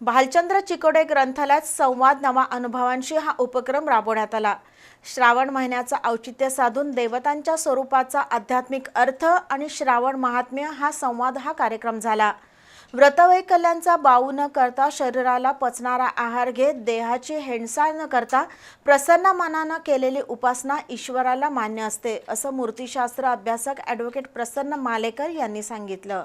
भालचंद्र चिकोडे ग्रंथालयात संवाद नवा अनुभवांशी हा उपक्रम राबवण्यात आला. श्रावण महिन्याचं औचित्य साधून देवतांच्या स्वरूपाचा आध्यात्मिक अर्थ आणि श्रावण महात्म्य हा संवाद हा कार्यक्रम झाला. व्रतवैकल्यांचा बाऊ न करता शरीराला पचणारा आहार घेत देहाची हेणसाळ न करता प्रसन्न मनानं केलेली उपासना ईश्वराला मान्य असते असं मूर्तिशास्त्र अभ्यासक ॲडव्होकेट प्रसन्न मालेकर यांनी सांगितलं.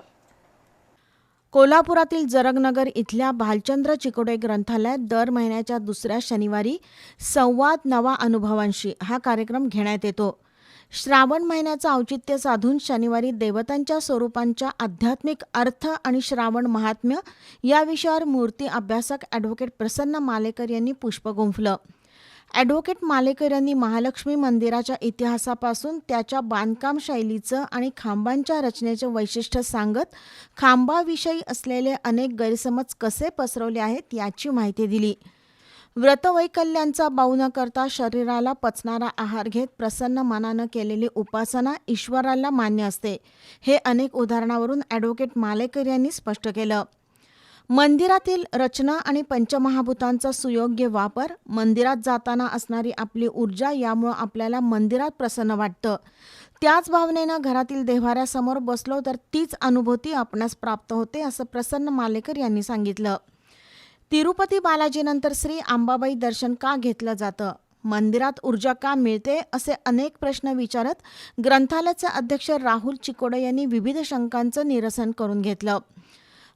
कोल्हापुरातील जरगनगर इथल्या भालचंद्र चिकोडे ग्रंथालयात दर महिन्याच्या दुसऱ्या शनिवारी संवाद नवा अनुभवांशी हा कार्यक्रम घेण्यात येतो. श्रावण महिन्याचं औचित्य साधून शनिवारी देवतांच्या स्वरूपांच्या आध्यात्मिक अर्थ आणि श्रावण महात्म्य या विषयावर मूर्ती अभ्यासक ॲडव्होकेट प्रसन्न मालेकर यांनी पुष्प गुंफलं. ॲडव्होकेट मालेकर यांनी महालक्ष्मी मंदिराच्या इतिहासापासून त्याच्या बांधकाम शैलीचं आणि खांबांच्या रचनेचं वैशिष्ट्य सांगत खांबाविषयी असलेले अनेक गैरसमज कसे पसरवले आहेत याची माहिती दिली. व्रतवैकल्यांचा बाऊ न करता शरीराला पचणारा आहार घेत प्रसन्न मनानं केलेली उपासना ईश्वराला मान्य असते. हे अनेक उदाहरणावरून ॲडव्होकेट मालेकर यांनी स्पष्ट केलं. मंदिरातील रचना आणि पंचमहाभूतांचा सुयोग्य वापर मंदिरात जाताना असणारी आपली ऊर्जा यामुळं आपल्याला मंदिरात प्रसन्न वाटतं. त्याच भावनेनं घरातील देव्हाऱ्यासमोर बसलो तर तीच अनुभूती आपणास प्राप्त होते असं प्रसन्न मालेकर यांनी सांगितलं. तिरुपती बालाजीनंतर श्री आंबाबाई दर्शन का घेतलं जातं? मंदिरात ऊर्जा का मिळते असे अनेक प्रश्न विचारत ग्रंथालयाचे अध्यक्ष राहुल चिकोडे यांनी विविध शंकांचं निरसन करून घेतलं.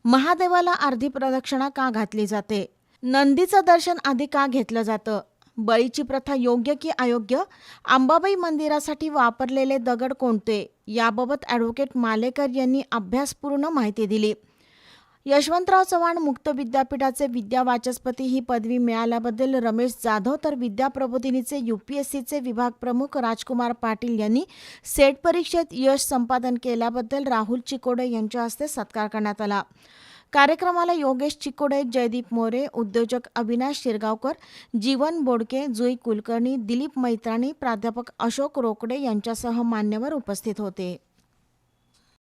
महादेवाला अर्धी प्रदक्षिणा का घातली जाते? नंदीचं दर्शन आधी का घेतलं जातं? बळीची प्रथा योग्य की अयोग्य? अंबाबाई मंदिरासाठी वापरलेले दगड कोणते? याबाबत ॲडव्होकेट मालेकर यांनी अभ्यासपूर्ण माहिती दिली. यशवंतराव चव्हाण मुक्त विद्यापीठाचे विद्यावाचस्पती ही पदवी मिळाल्याबद्दल रमेश जाधव तर विद्याप्रबोधिनीचे यूपीएससीचे विभाग प्रमुख राजकुमार पाटील यांनी सेट परीक्षेत यश संपादन केल्याबद्दल राहुल चिकोडे यांच्या हस्ते सत्कार करण्यात आला. कार्यक्रमाला योगेश चिकोडे जयदीप मोरे उद्योजक अविनाश शिरगावकर जीवन बोडके जुई कुलकर्णी दिलीप मैत्राणी प्राध्यापक अशोक रोकडे यांच्यासह मान्यवर उपस्थित होते.